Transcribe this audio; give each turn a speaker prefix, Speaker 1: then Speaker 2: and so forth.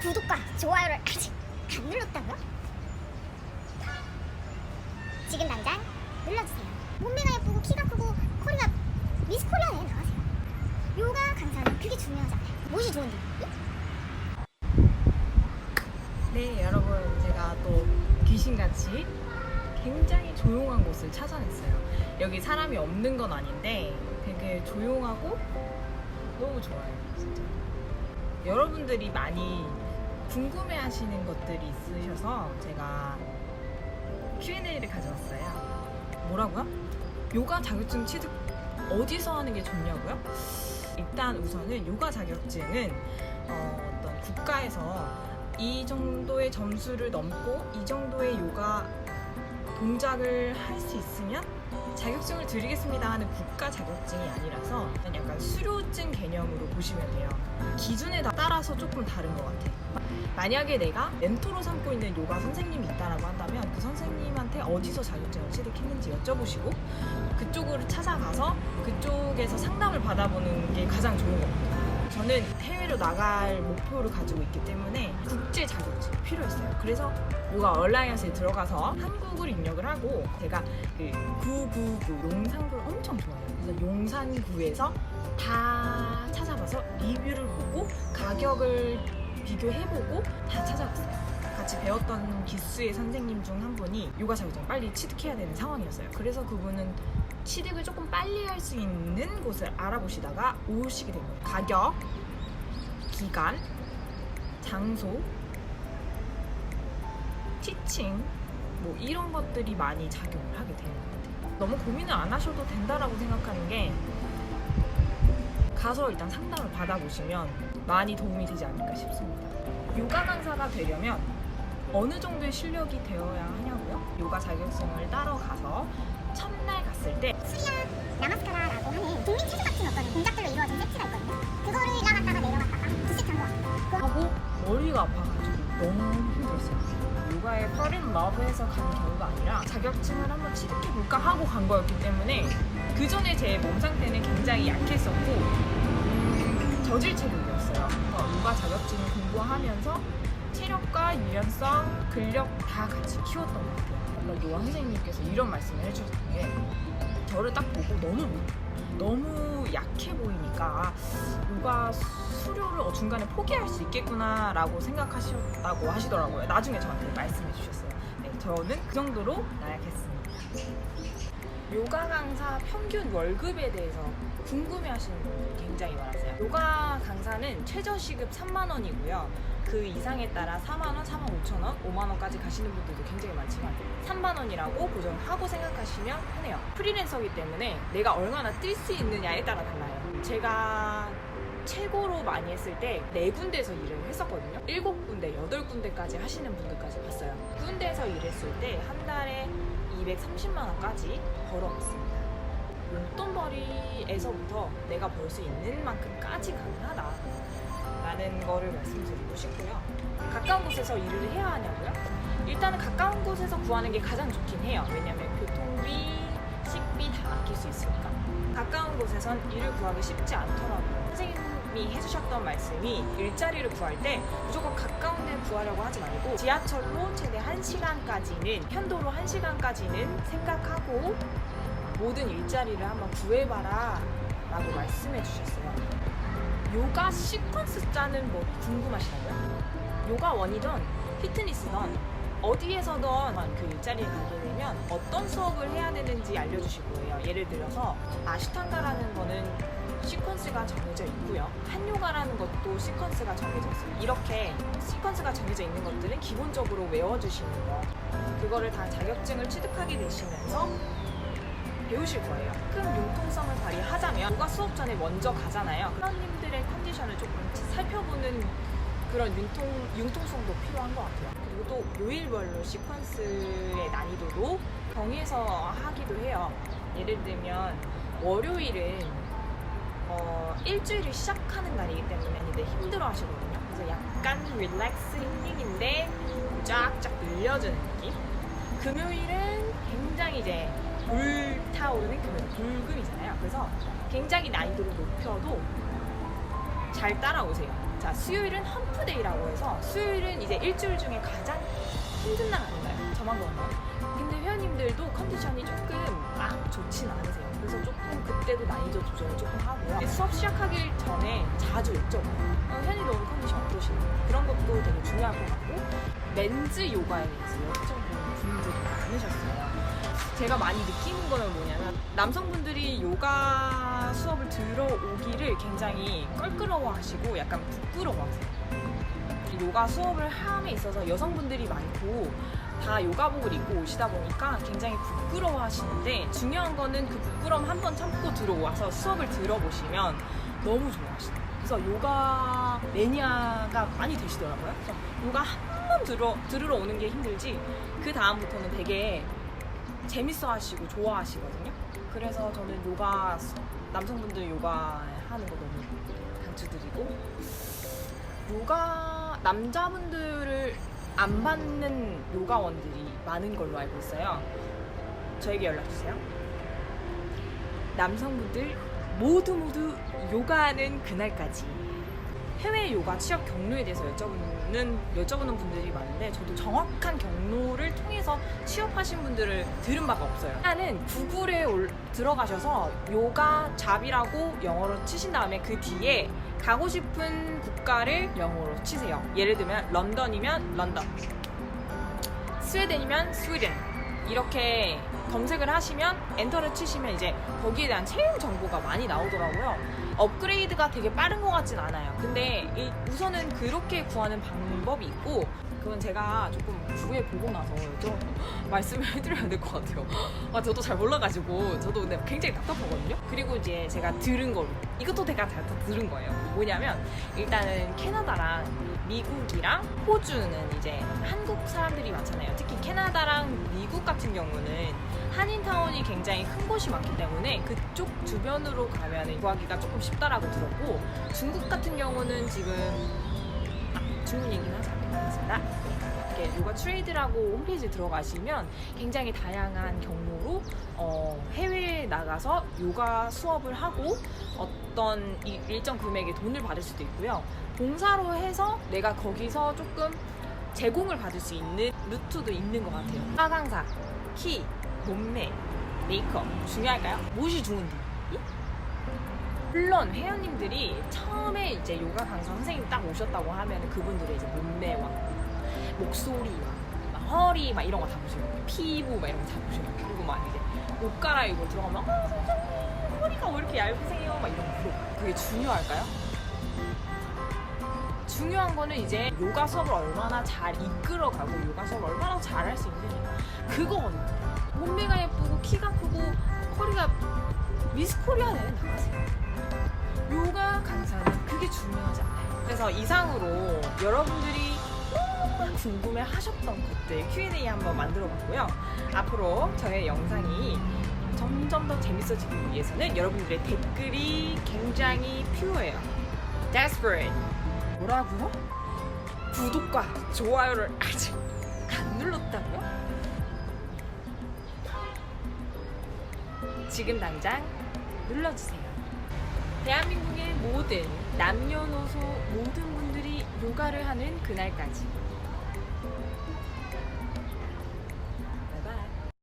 Speaker 1: 구독과 좋아요를 아직 안 눌렀다고요? 지금 당장 눌러주세요. 몸매가 예쁘고 키가 크고 허리가 미스 코리아에 나가세요. 요가 강사는 그게 중요하잖아요. 무엇이 좋은데?
Speaker 2: 네, 여러분 제가 또 귀신같이 굉장히 조용한 곳을 찾아냈어요. 여기 사람이 없는 건 아닌데 되게 조용하고 너무 좋아요, 진짜. 여러분들이 많이 궁금해 하시는 것들이 있으셔서 제가 Q&A를 가져왔어요. 뭐라고요? 요가 자격증 취득 어디서 하는 게 좋냐고요? 일단 우선은 요가 자격증은 어, 어떤 국가에서 이 정도의 점수를 넘고 이 정도의 요가 동작을 할 수 있으면 자격증을 드리겠습니다 하는 국가 자격증이 아니라서 약간 수료증 개념으로 보시면 돼요. 기준에 따라서 조금 다른 것 같아요. 만약에 내가 멘토로 삼고 있는 요가 선생님이 있다라고 한다면 그 선생님한테 어디서 자격증을 취득했는지 여쭤보시고 그쪽으로 찾아가서 그쪽에서 상담을 받아보는 게 가장 좋은 것 같아요. 저는 해외로 나갈 목표를 가지고 있기 때문에 국제 자격증이 필요했어요. 그래서 요가 얼라이언스에 들어가서 한국을 입력을 하고 제가 그 999 용산구를 엄청 좋아해요. 그래서 용산구에서 다 찾아봐서 리뷰를 보고 가격을 비교해보고 다 찾아봤어요. 같이 배웠던 기수의 선생님 중 한 분이 요가 자격증 빨리 취득해야 되는 상황이었어요. 그래서 그분은 취득을 조금 빨리 할 수 있는 곳을 알아보시다가 오시게 된 거예요. 가격, 기간, 장소, 티칭 뭐 이런 것들이 많이 작용을 하게 되는 것 같아요. 너무 고민을 안 하셔도 된다라고 생각하는 게 가서 일단 상담을 받아보시면 많이 도움이 되지 않을까 싶습니다. 요가 강사가 되려면 어느 정도의 실력이 되어야 하냐고요? 요가 자격증을 따러 가서 첫날 갔을 때
Speaker 1: 수리야 나마스카라라고 하는 국민 체조 같은 어떤 동작들로 이루어진 세트가 있거든요. 그거를 올라갔다가 내려갔다가 두 세트 한것 같아요.
Speaker 2: 하고 머리가 아파가지고 너무 힘들었어요. 요가에 in love해서 가는 경우가 아니라 자격증을 한번 취득해볼까 하고 간 거였기 때문에 그 전에 제 몸 상태는 굉장히 약했었고 음, 저질 체력이었어요. 어, 요가 자격증을 공부하면서 체력과 유연성, 근력 다 같이 키웠던 것 같아요. 뭔가 요가 선생님께서 이런 말씀을 해주셨던 게 저를 딱 보고 너무 너무 약해 보이니까 요가 수료를 어, 중간에 포기할 수 있겠구나라고 생각하셨다고 하시더라고요. 나중에 저한테 말씀해 주셨어요. 네, 저는 그 정도로 나약했습니다. 요가 강사 평균 월급에 대해서 궁금해 하시는 분들이 굉장히 많았어요. 요가 강사는 최저 시급 3만 원이고요. 그 이상에 따라 4만 원, 4만 5천 원, 5만 원까지 가시는 분들도 굉장히 많지만 3만 원이라고 고정하고 생각하시면 편해요. 프리랜서이기 때문에 내가 얼마나 뛸 수 있느냐에 따라 달라요. 제가 최고로 많이 했을 때 네 군데에서 일을 했었거든요. 일곱 군데, 여덟 군데까지 하시는 분들까지 봤어요. 군데에서 일했을 때 한 달에 230만 원까지 벌어봤습니다. 용돈벌이에서부터 내가 벌 수 있는 만큼까지 가능하다. 라는 거를 말씀드리고 싶고요. 가까운 곳에서 일을 해야 하냐고요? 일단은 가까운 곳에서 구하는 게 가장 좋긴 해요. 왜냐면 교통비, 식비 다 아낄 수 있으니까. 가까운 곳에선 일을 구하기 쉽지 않더라고요. 선생님이 해주셨던 말씀이 일자리를 구할 때 무조건 가까운 데 구하려고 하지 말고 지하철로 최대 1시간까지는 편도로 1시간까지는 생각하고 모든 일자리를 한번 구해봐라 라고 말씀해 주셨어요. 요가 시퀀스 짜는 뭐 궁금하시다고요? 요가 원이든 피트니스든 어디에서든 그 일자리에 가게 되면 어떤 수업을 해야 되는지 알려주실 거예요. 예를 들어서 아시탄가라는 거는 시퀀스가 정해져 있고요. 한요가라는 것도 시퀀스가 정해져 있어요. 이렇게 시퀀스가 정해져 있는 것들은 기본적으로 외워주시는 거. 그거를 다 자격증을 취득하게 되시면서 배우실 거예요. 큰 융통성을 발휘하자면 요가 수업 전에 먼저 가잖아요. 회원님들의 컨디션을 조금 살펴보는 그런 융통, 융통성도 필요한 것 같아요. 그리고 또 요일별로 시퀀스의 난이도도 정해서 하기도 해요. 예를 들면 월요일은 어, 일주일을 시작하는 날이기 때문에 근데 힘들어 하시거든요. 그래서 약간 릴렉스 힐링인데 쫙쫙 늘려주는 느낌. 금요일은 굉장히 이제 불타오르는 금요일, 불금이잖아요. 그래서 굉장히 난이도를 높여도 잘 따라오세요. 자, 수요일은 험프데이라고 해서 수요일은 이제 일주일 중에 가장 힘든 날 아닌가요? 저만 그런가요? 근데 회원님들도 컨디션이 조금 막 좋진 않으세요. 그래서 조금 그때도 난이도 조절을 조금 하고요. 수업 시작하기 전에 자주 여쭤봐요. 어, 현이도 오늘 컨디션 어떠시나요? 그런 것도 되게 중요할 것 같고 멘즈 요가에 대해서 여쭤보는 분들이 많으셨어요. 제가 많이 느끼는 거는 뭐냐면 남성분들이 요가 수업을 들어오기를 굉장히 껄끄러워하시고 약간 부끄러워하세요. 요가 수업을 함에 있어서 여성분들이 많고 다 요가복을 입고 오시다 보니까 굉장히 부끄러워 하시는데 중요한 거는 그 부끄러움 한 번 참고 들어와서 수업을 들어보시면 너무 좋아하시더라고요. 그래서 요가 매니아가 많이 되시더라고요. 그래서 요가 한 번 들어, 들으러 오는 게 힘들지 그 다음부터는 되게 재밌어 하시고 좋아하시거든요. 그래서 저는 요가, 남성분들 요가 하는 거 너무 강추드리고 요가 남자분들을 안 받는 요가원들이 많은 걸로 알고 있어요. 저에게 연락 주세요. 남성분들 모두 모두 요가하는 그날까지 해외 요가 취업 경로에 대해서 여쭤보는 여쭤보는 분들이 많은데 저도 정확한 경로를 통해서 취업하신 분들을 들은 바가 없어요. 일단은 구글에 올- 들어가셔서 요가 잡이라고 영어로 치신 다음에 그 뒤에 가고 싶은 국가를 영어로 치세요. 예를 들면 런던이면 런던, 스웨덴이면 스웨덴 이렇게 검색을 하시면 엔터를 치시면 이제 거기에 대한 채용 정보가 많이 나오더라고요. 업그레이드가 되게 빠른 것 같진 않아요. 근데 이- 우선은 그렇게 구하는 방법이 있고 그건 제가 조금 구해 보고 나서 좀 말씀을 해드려야 될 것 같아요. 아, 저도 잘 몰라가지고 저도 근데 굉장히 답답하거든요. 그리고 이제 제가 들은 거로 이것도 제가 다, 다 들은 거예요. 뭐냐면 일단은 캐나다랑 미국이랑 호주는 이제 한국 사람들이 많잖아요. 특히 캐나다랑 미국 같은 경우는 한인타운이 굉장히 큰 곳이 많기 때문에 그쪽 주변으로 가면 구하기가 조금 쉽다라고 들었고 중국 같은 경우는 지금 얘기는 하지 않겠습니다. 이렇게 요가 트레이드라고 홈페이지 들어가시면 굉장히 다양한 경로로 어, 해외에 나가서 요가 수업을 하고 어떤 이- 일정 금액의 돈을 받을 수도 있고요. 봉사로 해서 내가 거기서 조금 제공을 받을 수 있는 루트도 있는 것 같아요. 하강사, 키, 몸매, 메이크업 중요할까요? 무엇이 좋은지? 물론 회원님들이 처음에 이제 요가 강사 선생님 딱 오셨다고 하면 그분들의 이제 몸매와 목소리와 막 허리 막 이런 거 다 보시고 피부 막 이런 거 다 보시고 그리고 막 이제 옷 갈아입고 들어가면 어 선생님 허리가 왜 이렇게 얇으세요? 막 이런 거. 그게 중요할까요? 중요한 거는 이제 요가 수업을 얼마나 잘 이끌어가고 요가 수업을 얼마나 잘 할 수 있느냐 그거거든요. 몸매가 예쁘고 키가 크고 허리가 미스 코리아는 나가세요. 요가 강사는 그게 중요하지 않아요. 그래서 이상으로 여러분들이 너무 궁금해 하셨던 것들 Q&A 한번 만들어 봤고요. 앞으로 저의 영상이 점점 더 재밌어지기 위해서는 여러분들의 댓글이 굉장히 필요해요. Desperate. 뭐라고요? 구독과 좋아요를 아직 안 눌렀다고요? 지금 당장 눌러주세요. 대한민국의 모든 남녀노소 모든 분들이 요가를 하는 그날까지